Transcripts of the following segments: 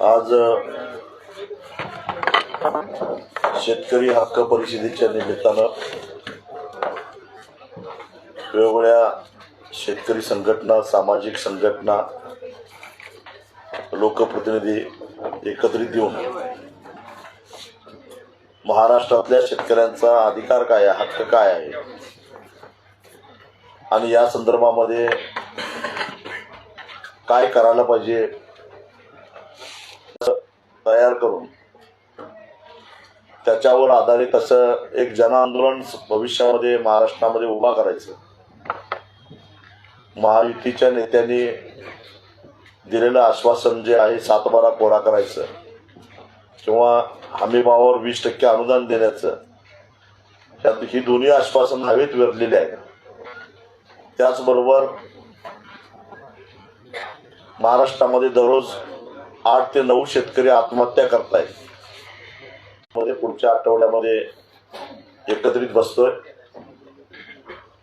आज शेतकरी हक्क परिषदेच्या निमित्तानं वेगवेगळ्या शेतकरी संघटना सामाजिक संघटना लोकप्रतिनिधी एकत्रित येऊन महाराष्ट्रातल्या शेतकऱ्यांचा अधिकार काय आहे हक्क काय आहे? आणि या संदर्भामध्ये काय करायला पाहिजे तयार करून त्याच्यावर आधारित असं एक जनआंदोलन भविष्यामध्ये महाराष्ट्रामध्ये उभा करायचं. महायुतीच्या नेत्यांनी दिलेलं आश्वासन जे आहे सातबारा कोरा करायचं. किंवा हमीभावावर वीस टक्के अनुदान देण्याचं. त्यात ही दोन्ही आश्वासन हवेत विरलेली आहेत. त्याचबरोबर महाराष्ट्रामध्ये दररोज आठ ते नऊ शेतकरी आत्महत्या करतायत. मध्ये पुढच्या आठवड्यामध्ये एकत्रित बसतोय.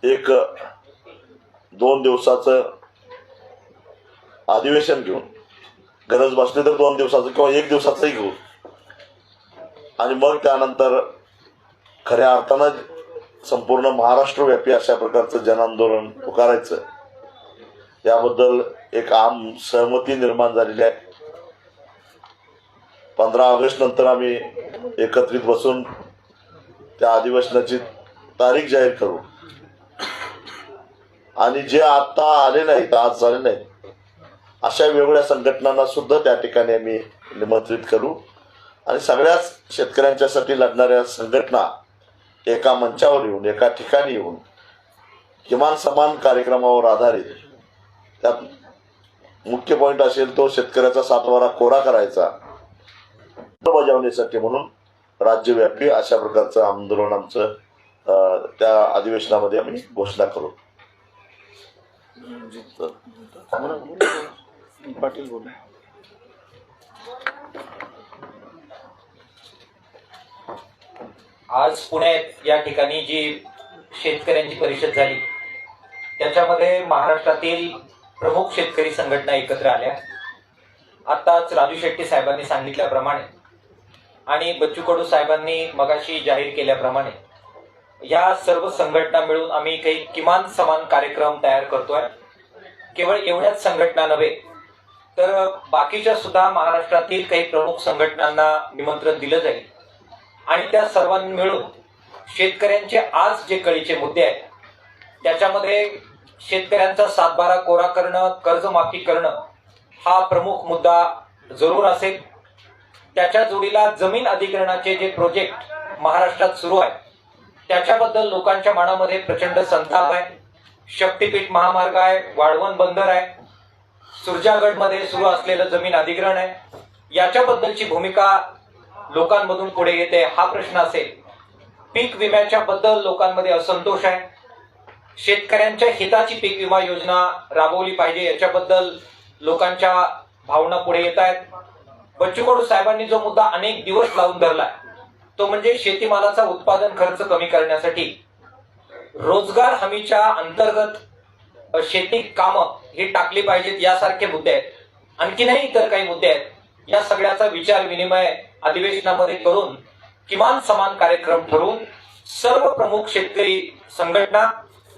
एक दोन दिवसाचं अधिवेशन घेऊन. गरज बसली तर दोन दिवसाचं किंवा एक दिवसाचंही घेऊ आणि मग त्यानंतर खऱ्या अर्थानं संपूर्ण महाराष्ट्रव्यापी अशा प्रकारचं जनआंदोलन पुकारायचं. याबद्दल एक आम सहमती निर्माण झालेली आहे. पंधरा ऑगस्ट नंतर आम्ही एकत्रित बसून त्या अधिवेशनाची तारीख जाहीर करू. आणि जे आता आले नाहीत आज झाले नाहीत अशा वेगवेगळ्या संघटनांना सुद्धा त्या ठिकाणी आम्ही निमंत्रित करू. आणि सगळ्याच शेतकऱ्यांच्यासाठी लढणाऱ्या संघटना एका मंचावर येऊन एका ठिकाणी येऊन किमान समान कार्यक्रमावर आधारित त्यात मुख्य पॉईंट असेल तो शेतकऱ्याचा सातवारा कोरा करायचा. अंमलबजावणीसाठी म्हणून राज्यव्यापी अशा प्रकारचं आंदोलन आमचं त्या अधिवेशनामध्ये आम्ही घोषणा करू. पाटील बोला. आज पुण्यात या ठिकाणी जी शेतकऱ्यांची परिषद झाली त्याच्यामध्ये महाराष्ट्रातील प्रमुख शेतकरी संघटना एकत्र आल्या. आताच राजू शेट्टी साहेबांनी सांगितल्याप्रमाणे आणि बच्चू कडू साहेबांनी मगाशी जाहीर केल्याप्रमाणे या सर्व संघटना मिळून आम्ही काही किमान समान कार्यक्रम तयार करतोय. केवळ एवढ्याच संघटना नव्हे तर बाकीच्या सुद्धा महाराष्ट्रातील काही प्रमुख संघटनांना निमंत्रण दिलं जाईल. आणि त्या सर्वांनी मिळून शेतकऱ्यांचे आज जे कळीचे मुद्दे आहेत त्याच्यामध्ये शेतकऱ्यांचा सातबारा कोरा करणं कर्जमाफी करणं हा प्रमुख मुद्दा जरूर असेल. त्याच्या जोडीला जमीन अधिग्रहणाचे जे प्रोजेक्ट महाराष्ट्रात सुरू आहे त्याच्याबद्दल लोकांच्या मनामध्ये प्रचंड संताप आहे. शक्तीपीठ महामार्ग आहे वाळवण बंदर आहे. सुरजागडमध्ये सुरू असलेलं जमीन अधिग्रहण आहे. याच्याबद्दलची भूमिका लोकांमधून पुढे येते हा प्रश्न असेल. पीक विम्याच्या बद्दल लोकांमध्ये असंतोष आहे. शेतकऱ्यांच्या हिताची पीक विमा योजना राबवली पाहिजे याच्याबद्दल लोकांच्या भावना पुढे येत आहेत. बच्चू साहेबांनी जो मुद्दा अनेक दिवस लावून धरलाय तो म्हणजे शेतीमालाचा उत्पादन खर्च कमी करण्यासाठी. रोजगार हमीच्या अंतर्गत शेती कामं ही टाकली पाहिजेत यासारखे मुद्दे आहेत. आणखीनही इतर काही मुद्दे आहेत. या सगळ्याचा विचार विनिमय अधिवेशनामध्ये करून किमान समान कार्यक्रम ठरवून सर्व प्रमुख शेतकरी संघटना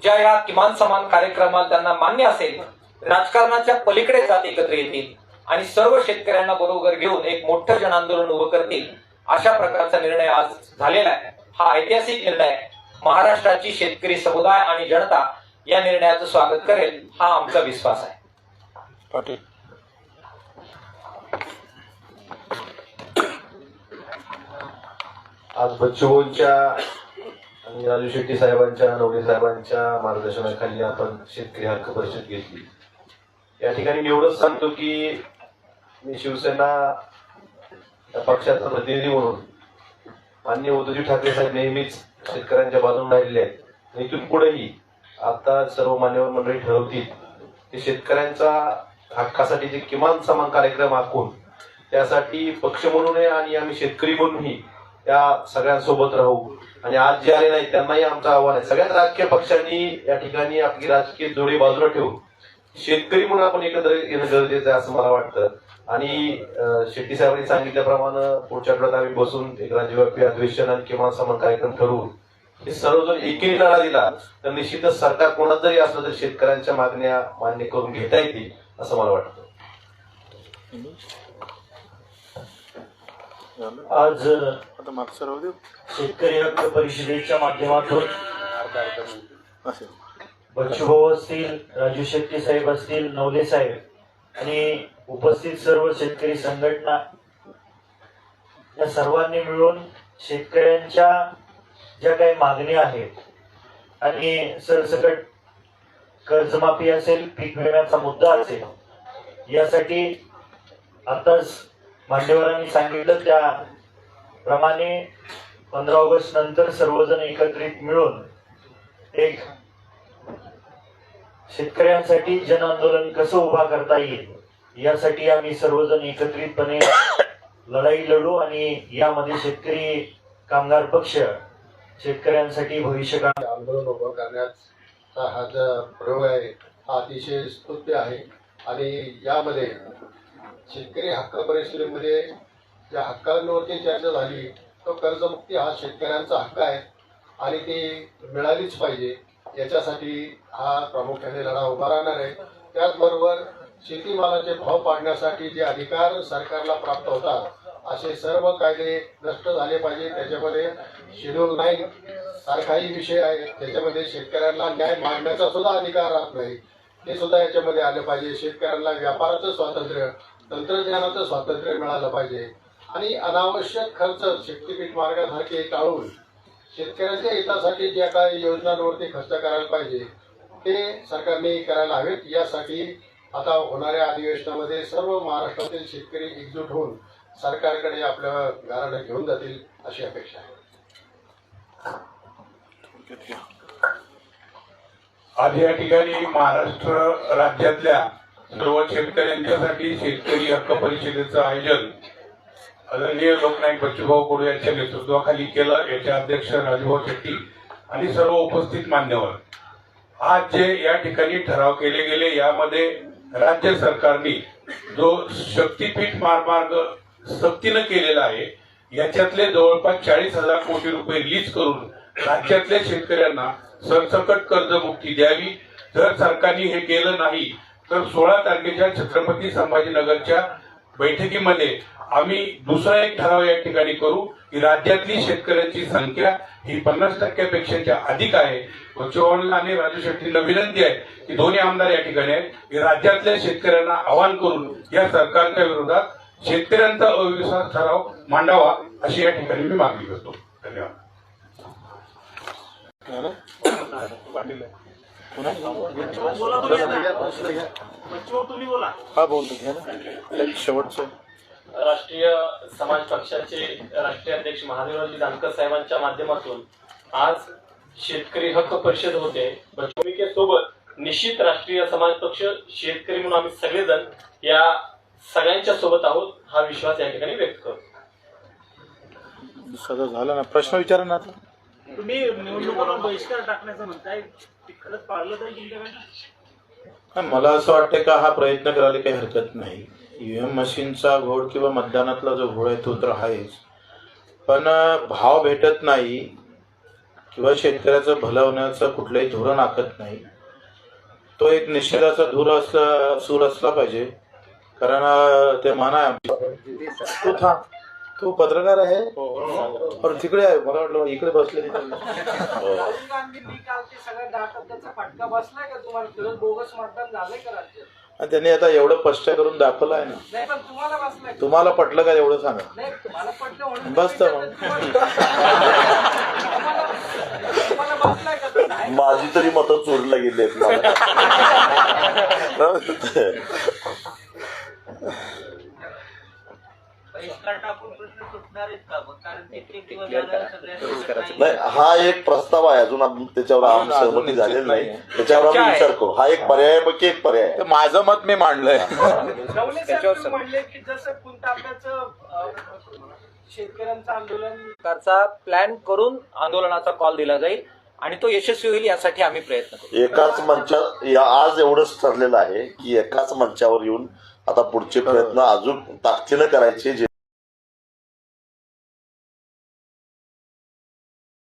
ज्या या किमान समान कार्यक्रमाला त्यांना मान्य असेल राजकारणाच्या पलीकडे जात एकत्र येतील. आणि सर्व शेतकऱ्यांना बरोबर घेऊन एक मोठं जनआंदोलन उभं करतील अशा प्रकारचा निर्णय आज झालेला आहे. हा ऐतिहासिक निर्णय आहे. महाराष्ट्राची शेतकरी समुदाय आणि जनता या निर्णयाचं स्वागत करेल हा आमचा विश्वास आहे. पाटील. आज बच्चूभाऊंच्या आणि राजू शेट्टी साहेबांच्या नवले साहेबांच्या मार्गदर्शनाखाली आपण शेतकरी हक्क परिषद घेतली. या ठिकाणी मी एवढंच सांगतो की मी शिवसेना या पक्षाचा प्रतिनिधी म्हणून मान्य उद्धवजी ठाकरे साहेब नेहमीच शेतकऱ्यांच्या बाजूने राहिलेले आहेत. इथून पुढेही आता सर्व मान्यवर मंडळी ठरवतील की शेतकऱ्यांचा हक्कासाठी जे किमान समान कार्यक्रम आखून त्यासाठी पक्ष म्हणूनही आणि आम्ही शेतकरी म्हणूनही त्या सगळ्यांसोबत राहू. आणि आज जे आले नाही त्यांनाही आमचं आव्हान आहे. सगळ्याच राजकीय पक्षांनी या ठिकाणी आपली राजकीय जोडी बाजूला ठेवून शेतकरी म्हणून आपण एकत्र येणं गरजेचं आहे असं मला वाटतं. आणि शेट्टी साहेबांनी सांगितल्याप्रमाणे पुढच्या आठवड्यात आम्ही बसून एक राज्यव्यापी अधिवेशन आणि किमान समान कार्यक्रम ठरवून हे सर्व जर एकेरी लढा दिला तर निश्चितच सरकार कोणाचं जरी असलं तर शेतकऱ्यांच्या मागण्या मान्य करून घेता येतील असं मला वाटतं. आज शेतकरी हक्क परिषदेच्या माध्यमातून बच्चूभाऊ असतील राजू शेट्टी साहेब असतील नवले साहेब आणि उपस्थित सर्व शेतकरी संघटना या सर्वांनी मिळून शेतकऱ्यांच्या ज्या काही मागण्या आहेत आणि सरसकट कर्जमाफी असेल पीक विम्याचा मुद्दा असेल यासाठी आताच मान्यवरांनी सांगितलं त्याप्रमाणे पंधरा ऑगस्ट नंतर सर्वजण एकत्रित मिळून एक शेतकऱ्यांसाठी जन आंदोलन कसं उभा करता येईल? यासाठी आम्ही सर्वजण एकत्रितपणे लढाई लढू आणि यामध्ये शेतकरी कामगार पक्ष शेतकऱ्यांसाठी भविष्यकाळ आंदोलन उभं करण्याचा हा जो प्रयोग आहे हा अतिशय स्तुत्य आहे. आणि यामध्ये शेतकरी हक्क परिषदेमध्ये ज्या हक्कांवरती चर्चा झाली तो कर्जमुक्ती हा शेतकऱ्यांचा हक्क आहे. आणि ती मिळालीच पाहिजे. याच्यासाठी हा प्रामुख्याने लढा उभा राहणार आहे. त्याचबरोबर शेतीमालाचे भाव पाडण्यासाठी जे अधिकार सरकारला प्राप्त होतात असे सर्व कायदे नष्ट झाले पाहिजे. त्याच्यामध्ये शेड्यूल नाईन सारखाही विषय आहे. त्याच्यामध्ये शेतकऱ्यांना न्याय मागण्याचा सुद्धा अधिकार राहत नाही. हे सुद्धा याच्यामध्ये आलं पाहिजे. शेतकऱ्यांना व्यापाराचं स्वातंत्र्य तंत्रज्ञानाचं स्वातंत्र्य मिळालं पाहिजे. आणि अनावश्यक खर्च शक्तीपीठ मार्गासारखे टाळून शेतकऱ्यांच्या हितासाठी ज्या काही योजनांवरती खर्च करायला पाहिजे ते सरकारने करायला हवेत. यासाठी आता होणाऱ्या अधिवेशनामध्ये सर्व महाराष्ट्रातील शेतकरी एकजूट होऊन सरकारकडे आपलं गाराणं घेऊन जातील अशी अपेक्षा आहे. आज या ठिकाणी महाराष्ट्र राज्यातल्या सर्व शेतकऱ्यांच्यासाठी शेतकरी हक्क परिषदेचं आयोजन आदरणीय लोकनायक बच्चूभाऊ कडू यांच्या नेतृत्वाखाली केलं याचे अध्यक्ष राजभाऊ शेट्टी आणि सर्व उपस्थित मान्यवर. आज जे या ठिकाणी ठराव केले गेले यामध्ये राज्य सरकारने जो शक्तीपीठ मार्ग सक्तीनं केलेला आहे याच्यातले जवळपास चाळीस हजार कोटी रुपये रिलीज करून राज्यातल्या शेतकऱ्यांना सरसकट कर्जमुक्ती द्यावी. जर सरकारने हे केलं नाही तर सोळा तारखेच्या छत्रपती संभाजीनगरच्या बैठकीमध्ये आम्ही दुसरा एक ठराव या ठिकाणी करू की राज्यातली शेतकऱ्यांची संख्या ही पन्नास टक्क्यापेक्षाच्या अधिक आहे. चव्हाणला आणि राजू शेट्टींना विनंती आहे की दोन्ही आमदार या ठिकाणी आहेत. की राज्यातल्या शेतकऱ्यांना आवाहन करून या सरकारच्या विरोधात शेतकऱ्यांचा अविश्वास ठराव मांडावा अशी या ठिकाणी मी मागणी करतो. धन्यवाद. राष्ट्रीय समाज पक्षाचे राष्ट्रीय अध्यक्ष महादेवरावजी जानकर साहेबांच्या माध्यमातून आज शेतकरी हक्क परिषद होते. भूमिकेसोबत निश्चित राष्ट्रीय समाज पक्ष शेतकरी म्हणून आम्ही सगळेजण या सगळ्यांच्या सोबत आहोत हा विश्वास या ठिकाणी व्यक्त करतो. सगळं झालं ना? प्रश्न विचारा ना आता. तुम्ही निवडणुकांवर बहिष्कार टाकण्याचं म्हणताय. मला असं वाटतं का हा प्रयत्न करायला काही हरकत नाही. ईव्हीएम मशीनचा घोड किंवा मतदानातला जो घोड आहे तो तर आहेच. पण भाव भेटत नाही किंवा शेतकऱ्याचं भलं होण्याचं कुठलंही धोरण आखत नाही. तो एक निषेधाचा धूर असला सूर असला पाहिजे. कारण ते म्हणा. तू थांब. तू पत्रकार आहे? और तिकडे आहे. मला वाटलं इकडे बसले आणि त्यांनी आता एवढं स्पष्ट करून दाखवलं आहे ना. नाही पण तुम्हाला पटलं का एवढं सांगा? नाही तुम्हाला पटलं म्हणून बस तर मग. माझी तरी मतं चोरीला गेली आहेत बहिष्कार टाकून प्रश्न सुटणार आहेत का मग? कारण कित्येक दिवस झाले सगळ्या शेतकऱ्यांना नाही हा एक प्रस्ताव आहे अजून आम- त्याच्यावर आम सहमती झालेली नाही. त्याच्यावर आम्ही विचार करू. हा एक पर्यायापैकी एक पर्याय आहे. तर माझं मत मी मांडलंय. नवले साहेब तुम्ही म्हणले की जसं अं, शेतकऱ्यांचं आंदोलन प्लॅन करून आंदोलनाचा कॉल दिला जाईल आणि तो यशस्वी होईल यासाठी आम्ही प्रयत्न करू. एकाच मंचा या आज एवढंच ठरलेलं आहे की एकाच मंचावर येऊन आता पुढचे प्रयत्न अजून ताकदीनं करायचे जे